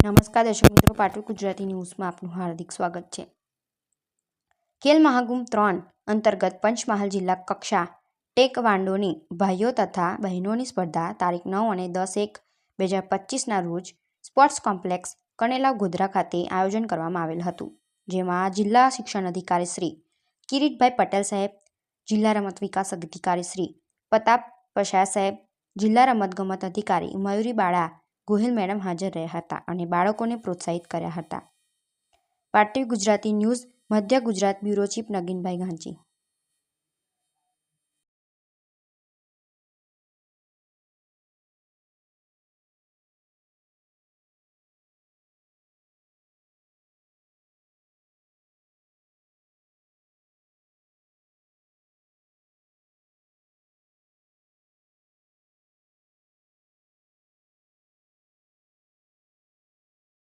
નમસ્કાર દર્શક મિત્રો પાટવી ગુજરાતી ન્યૂઝમાં આપનું હાર્દિક સ્વાગત છે. ખેલ મહાકુંભ ત્રણ અંતર્ગત પંચમહાલ જિલ્લા કક્ષા ટેકવાન્ડોની ભાઈઓ તથા બહેનોની સ્પર્ધા તારીખ નવ અને દસ એક બે હજાર પચીસના રોજ સ્પોર્ટ્સ કોમ્પ્લેક્સ કણેલા ગોધરા ખાતે આયોજન કરવામાં આવેલ હતું, જેમાં જિલ્લા શિક્ષણ અધિકારી શ્રી કિરીટભાઈ પટેલ સાહેબ, જિલ્લા રમત વિકાસ અધિકારી શ્રી પ્રતાપ પશાહ સાહેબ, જિલ્લા રમતગમત અધિકારી મયુરી બાળા ગોહિલ મેડમ હાજર રહ્યા હતા અને બાળકોને પ્રોત્સાહિત કર્યા હતા. પાટવી ગુજરાતી ન્યૂઝ, મધ્ય ગુજરાત બ્યુરો ચીફ નગીનભાઈ ગાંચી